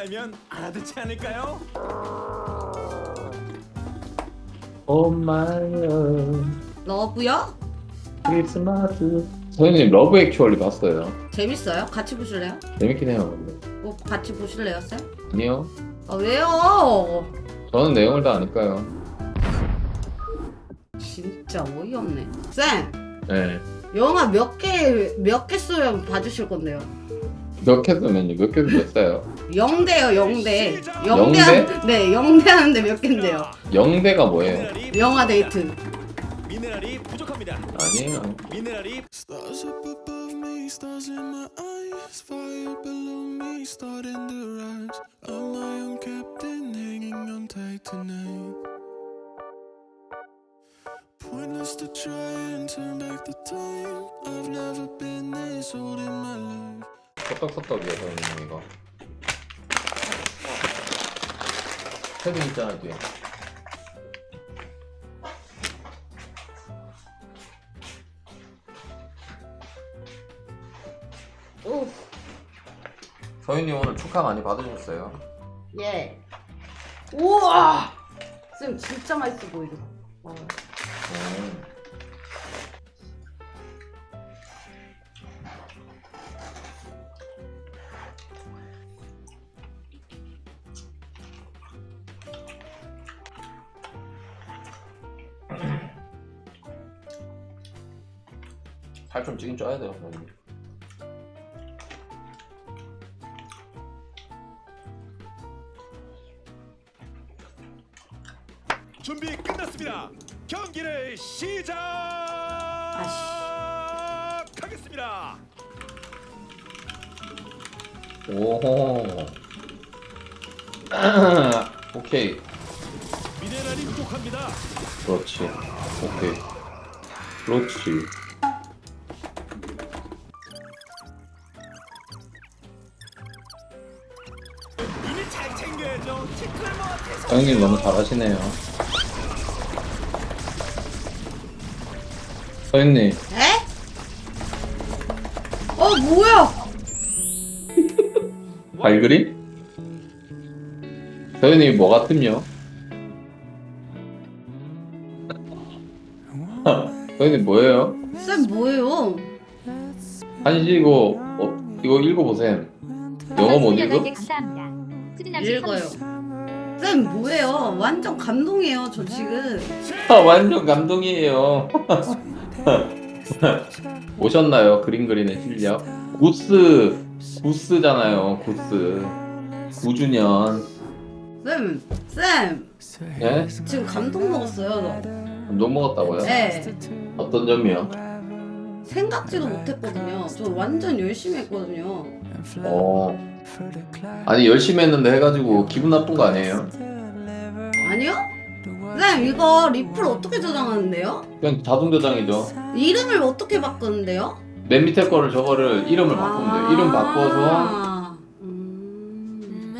알면 알아듣지 않을까요? Oh my love 러브요? 크리스마스 선생님 러브 액츄얼리 봤어요 재밌어요? 같이 보실래요? 재밌긴 해요 근데 뭐 같이 보실래요, 쌤? 아니요 아 왜요? 저는 내용을 다 아니까요 진짜 어이없네. 쌤, 네. 영화 몇 개 몇개 쓰면 봐주실 건데요? 몇개 쓰면요 몇 개도 몇 써요 영대요, 영대. 영대? 한- 네, 영대 하는데 몇 개인데요? 영대가 뭐예요 영화 데이트. 미네랄이 부족합니다. 아니에요 미네랄이 Stars up above me, stars in my eyes, fire below me, starting to rise. I'm my own captain, hanging on tight tonight. Pointless to try and turn back the time. I've never been this old in my life. 소떡소떡이에요 선생님 이거 패딩 있잖아 뒤에 오, 서윤님 오늘 축하 많이 받으셨어요 예. 우와! 쌤 진짜 맛있어 보이죠? 어. 음. 살 좀 찌긴 쪄야 돼요 선생님 준비 끝났습니다. 경기를 시작하겠습니다. 오호 오케이 미네랄이 부족합니다. 그렇지 오케이 그렇지 형님 너무 잘하시네요 서윤님 에? 어 뭐야? 발그림? 서윤님 뭐 같음요? 서윤님 뭐예요? 쌤 뭐예요? 한시 이거 어, 이거 읽어보세요 영어 못 읽어? 감사합니다. 읽어요. 쌤 뭐예요? 완전 감동이에요 저 지금. 아, 완전 감동이에요 오셨나요? 그림 그리는 실력? 구스 구스잖아요 구스 9주년 쌤, 쌤 네? 지금 감동 먹었어요. 감동 먹었다고요? 네. 어떤 점이요? 생각지도 못했거든요. 저 완전 열심히 했거든요. 어 아니 열심히 했는데 해가지고 기분 나쁜 거 아니에요? 아니요? 쌤 이거 리플 어떻게 저장하는데요? 그냥 자동 저장이죠 이름을 어떻게 바꾸는데요? 맨 밑에 거를 저거를 이름을 바꾸면 돼요 이름 바꿔서 아, 음,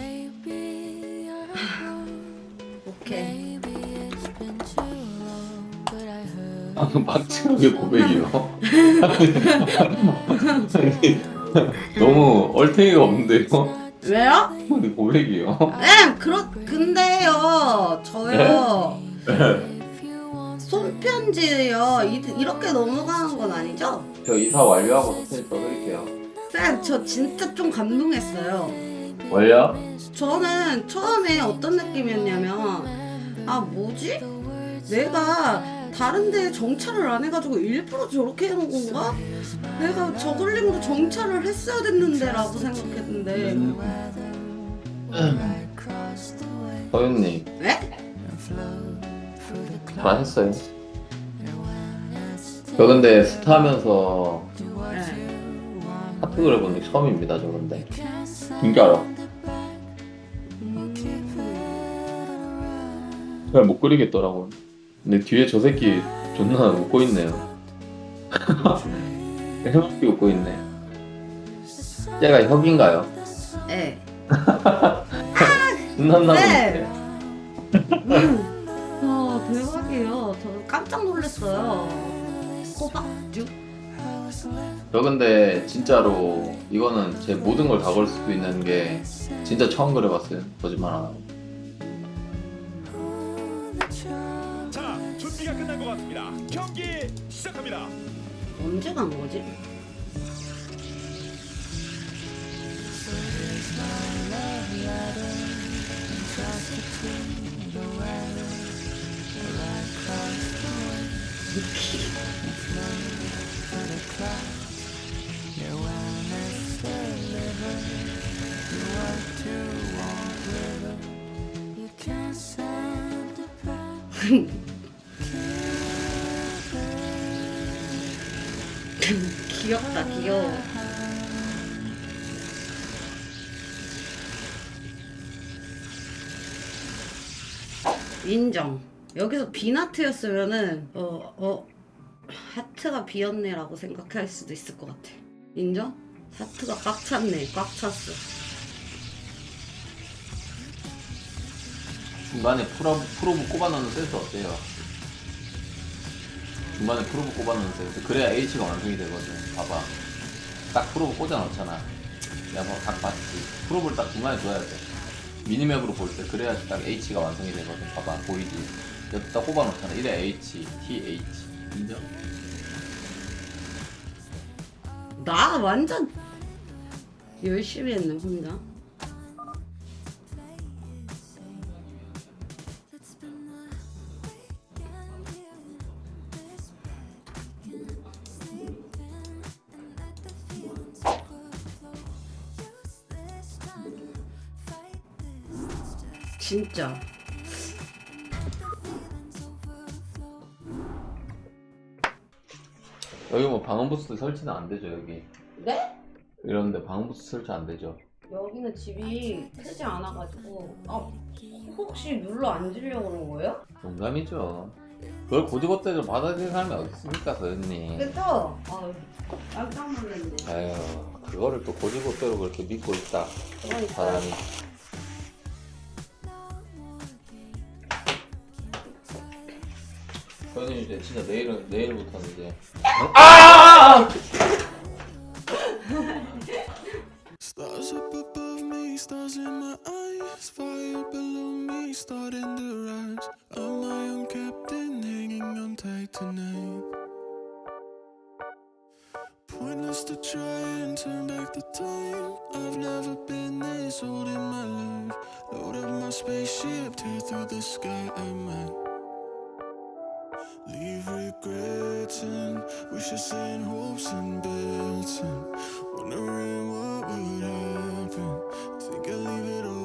오케이. I heard. 아, 막지하게 고백이요 너무 얼탱이가 없는데요? 왜요? 근데 고백이요? 쌤 그렇 근데요 저요 네. 손편지요 이, 이렇게 넘어가는 건 아니죠? 저 이사 완료하고 사진 써드릴게요 쌤 저 진짜 좀 감동했어요. 원려? 저는 처음에 어떤 느낌이었냐면 아 뭐지? 내가 다른 데 정찰을 안 해가지고 일부러 저렇게 해놓은 건가? 내가 저글링으로 정찰을 했어야 됐는데 라고 생각했는데. 서윤님. 네? 잘하셨어요. 저 근데 스타 하면서 네. 하트 그려본 게 처음입니다 저 근데. 진짜로. 잘못 그리겠더라고요 근데 뒤에 저 새끼 존나 웃고 있네요 해맑게 웃고 있네 얘가 혁인가요? 네. 존나 네. 나오는데 음. 아 대박이에요. 저 깜짝 놀랐어요. 호박죽? 저 근데 진짜로 이거는 제 모든 걸 다 걸 수도 있는 게 진짜 처음 그려봤어요. 거짓말 안 하고. 자, 준비가 끝난 것 같습니다. 경기 시작합니다. 언제 간 거지? 귀엽다 귀여워 인정 여기서 비나트였으면은 어, 어 하트가 비었네라고 생각할 수도 있을 것 같아 인정? 하트가 꽉 찼네 꽉 찼어 중간에 프로, 프로브 꼽아넣는 센스 어때요? 중간에 프로브 센스 그래야 H가 완성이 되거든. 봐봐. 딱 프로브 꽂아 넣잖아. 야 봐, 각 봤지. 프로브를 딱 중간에 줘야 돼. 미니맵으로 볼 때 그래야지 딱 H가 완성이 되거든. 봐봐 보이지? 여기다 꼽아 넣잖아. 이래 H, T, H. 인정? 나 완전 열심히 했네 혼자 진짜. 여기 뭐 방음 부스 설치는 안 되죠 여기? 네? 이런데 방음 부스 설치 안 되죠? 여기는 집이 크지 않아가지고. 아 혹시 눌러 앉으려고 그런 거예요? 농담이죠. 그걸 고지고대로 받아들이는 사람이 어디 있습니까 서현님? 그쵸? 아 깜짝 놀랐네. 아유 그거를 또 고지고대로 그렇게 믿고 있다. 그러니까 사람이 선생님 이제 진짜 내일은 내일부터는 이제 Stars up above me, stars in my eyes, fire below me, starting to rise. I'm my own captain, hanging on tight tonight. Pointless to try and turn back the time. I've never been this old in my life. Load up my spaceship, tear through the sky. I might Leave regrets and wishes and hopes and bets and wondering what would happen. Think I'll leave it all.